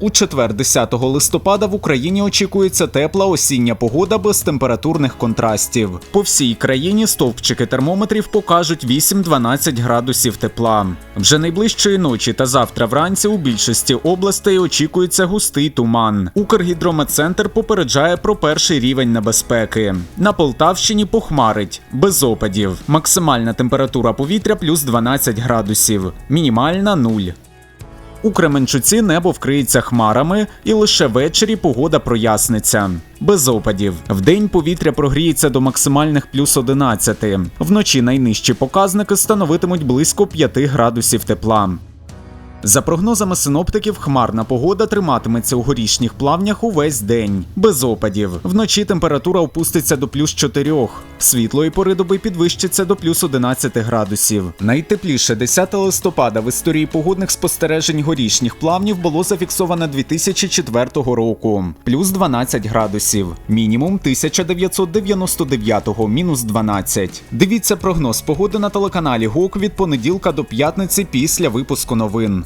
У четвер, 10 листопада, в Україні очікується тепла осіння погода без температурних контрастів. По всій країні стовпчики термометрів покажуть 8-12 градусів тепла. Вже найближчої ночі та завтра вранці у більшості областей очікується густий туман. Укргідрометцентр попереджає про перший рівень небезпеки. На Полтавщині похмарить, без опадів. Максимальна температура повітря плюс 12 градусів, мінімальна 0. У Кременчуці небо вкриється хмарами, і лише ввечері погода проясниться. Без опадів. Вдень повітря прогріється до максимальних плюс 11. Вночі найнижчі показники становитимуть близько 5 градусів тепла. За прогнозами синоптиків, хмарна погода триматиметься у горішніх плавнях увесь день, без опадів. Вночі температура опуститься до плюс 4. Світлої пори доби підвищиться до плюс 11 градусів. Найтепліше 10 листопада в історії погодних спостережень горішніх плавнів було зафіксовано 2004 року, плюс 12 градусів, мінімум 1999 мінус 12. Дивіться прогноз погоди на телеканалі ГОК від понеділка до п'ятниці після випуску новин.